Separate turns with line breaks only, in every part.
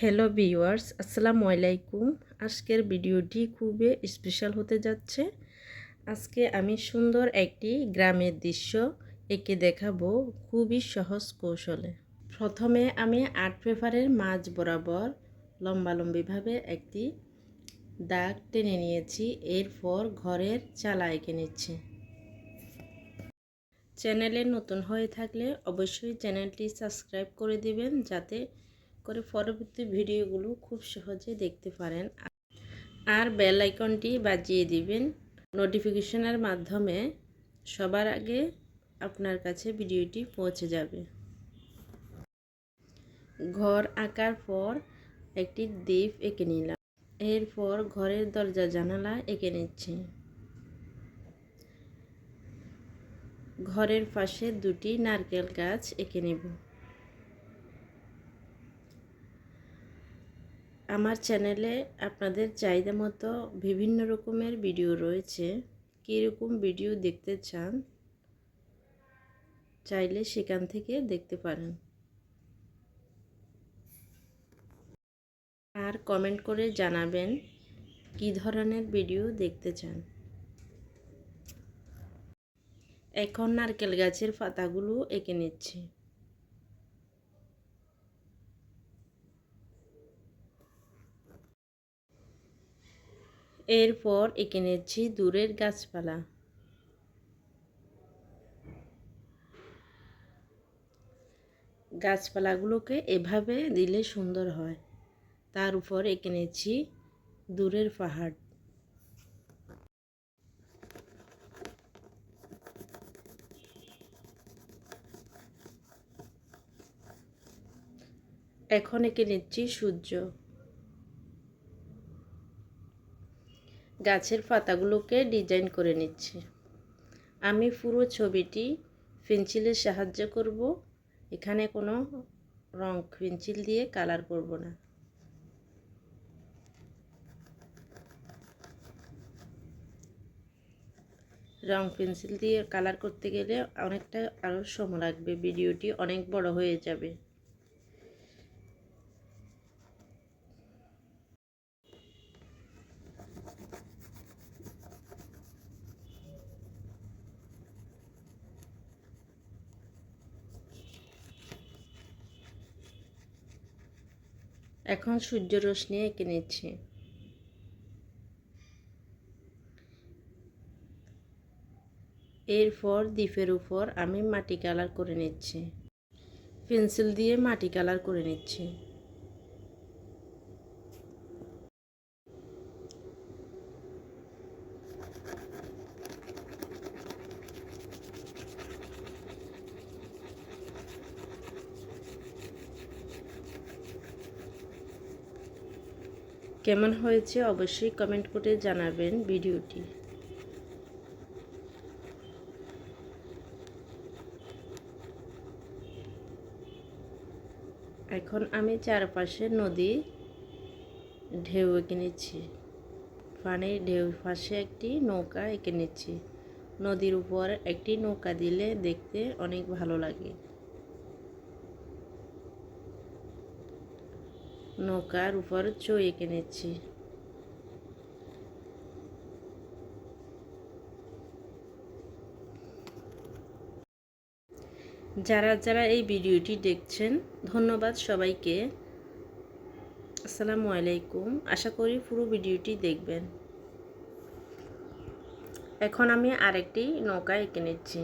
Hello viewers, আসসালামু আলাইকুম। আজকের ভিডিওটি খুবই স্পেশাল হতে যাচ্ছে। আজকে আমি সুন্দর একটি গ্রামের দৃশ্য এঁকে দেখাবো খুবই সহজ কৌশলে। প্রথমে আমি আর্ট পেপারের মাঝ বরাবর লম্বালম্বিভাবে একটি দাগ টেনে নিয়েছি, এরপর ঘরের চালা এঁকে নিচ্ছি। চ্যানেলে নতুন হয়ে থাকলে অবশ্যই চ্যানেলটি সাবস্ক্রাইব করে দিবেন, যাতে করে পরবর্তী ভিডিওগুলো খুব সহজে দেখতে পারেন। আর বেল আইকনটি বাজিয়ে দিবেন। নোটিফিকেশনের মাধ্যমে সবার আগে আপনার কাছে ভিডিওটি পৌঁছে যাবে। ঘর আঁকার পর একটি দ্বীপ এঁকে নিলাম। এরপর ঘরের দরজা জানালা এঁকে নিচ্ছি। ঘরের পাশে দুটি নারকেল গাছ এঁকে নেব। আমার চ্যানেলে আপনাদের চাহিদা মতো বিভিন্ন রকমের ভিডিও রয়েছে। কীরকম ভিডিও দেখতে চান, চাইলে সেখান থেকে দেখতে পারেন। আর কমেন্ট করে জানাবেন, কি ধরনের ভিডিও দেখতে চান। এখন নারকেল গাছের পাতাগুলো এঁকে নিচ্ছি। এরপর এঁকে নিচ্ছি দূরের গাছপালা। গাছপালাগুলোকে এভাবে দিলে সুন্দর হয়। তার উপর এঁকে নিচ্ছি দূরের পাহাড়। এখন এঁকে নিচ্ছি সূর্য। গাছের পাতাগুলোকে ডিজাইন করে নিচ্ছি। আমি পুরো ছবিটি পেন্সিলের সাহায্য করব। এখানে কোনো রং পেন্সিল দিয়ে কালার করব না। রং পেন্সিল দিয়ে কালার করতে গেলে অনেকটা আরও সময় লাগবে। ভিডিওটি অনেক বড় হয়ে যাবে। এখন সূর্য রশ্মি এঁকে নিচ্ছি। এরপর দ্বীপের উপর আমি মাটি কালার করে নিচ্ছি। পেন্সিল দিয়ে মাটি কালার করে নিচ্ছি। কেমন হয়েছে অবশ্যই কমেন্ট করে জানাবেন ভিডিওটি। এখন আমি চারপাশে নদী ঢেউ এঁকে নিচ্ছি পানির ঢেউ পাশে একটি নৌকা এঁকে নিচ্ছি নদীর উপর একটি নৌকা দিলে দেখতে অনেক ভালো লাগে। নৌকার উপর চই এঁকে নিচ্ছি যারা যারা এই ভিডিওটি দেখছেন, ধন্যবাদ সবাইকে। আসসালামু আলাইকুম। আশা করি পুরো ভিডিওটি দেখবেন। এখন আমি আরেকটি নৌকা এঁকে নিচ্ছি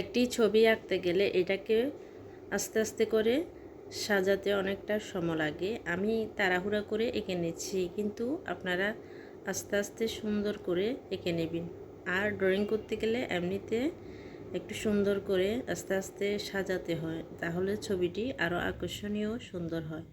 একটি ছবি আঁকতে গেলে এটাকে আস্তে আস্তে করে সাজাতে অনেকটা সময় লাগে। আমি তাড়াহুড়া করে এঁকে নিচ্ছি, কিন্তু আপনারা আস্তে আস্তে সুন্দর করে এঁকে নেবেন। আর ড্রয়িং করতে গেলে এমনিতে একটু সুন্দর করে আস্তে আস্তে সাজাতে হয়, তাহলে ছবিটি আরও আকর্ষণীয় সুন্দর হয়।